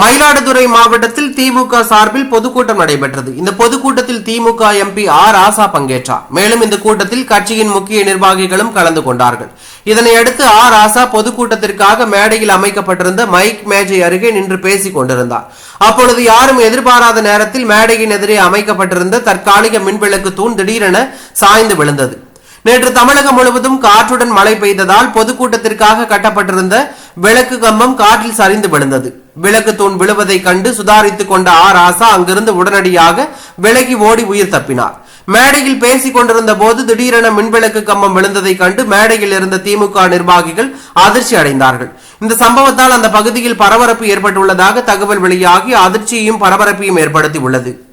மயிலாடுதுறை மாவட்டத்தில் திமுக சார்பில் பொதுக்கூட்டம் நடைபெற்றது. இந்த பொதுக்கூட்டத்தில் திமுக எம்பி ஆர் ராசா பங்கேற்றார். மேலும் இந்த கூட்டத்தில் கட்சியின் முக்கிய நிர்வாகிகளும் கலந்து கொண்டார்கள். இதனையடுத்து ஆர் ராசா பொதுக்கூட்டத்திற்காக மேடையில் அமைக்கப்பட்டிருந்த மைக் மேஜை அருகே நின்று பேசிக் கொண்டிருந்தார். அப்பொழுது யாரும் எதிர்பாராத நேரத்தில் மேடையின் எதிரே அமைக்கப்பட்டிருந்த தற்காலிக மின்விளக்கு தூண் திடீரென சாய்ந்து விழுந்தது. நேற்று தமிழகம் முழுவதும் காற்றுடன் மழை பெய்ததால் பொதுக்கூட்டத்திற்காக கட்டப்பட்டிருந்த விளக்கு கம்பம் காற்றில் சரிந்து விழுந்தது. விளக்கு தூண் விழுவதைக் கண்டு சுதாரித்துக் கொண்ட ஆர். ஆசா அங்கிருந்து உடனடியாக விலகி ஓடி உயிர் தப்பினார். மேடையில் பேசிக் கொண்டிருந்த போது திடீரென மின்விளக்கு கம்பம் விழுந்ததைக் கண்டு மேடையில் இருந்த திமுக நிர்வாகிகள் அதிர்ச்சி அடைந்தார்கள். இந்த சம்பவத்தால் அந்த பகுதியில் பரபரப்பு ஏற்பட்டுள்ளதாக தகவல் வெளியாகி அதிர்ச்சியையும் பரபரப்பையும் ஏற்படுத்தி உள்ளது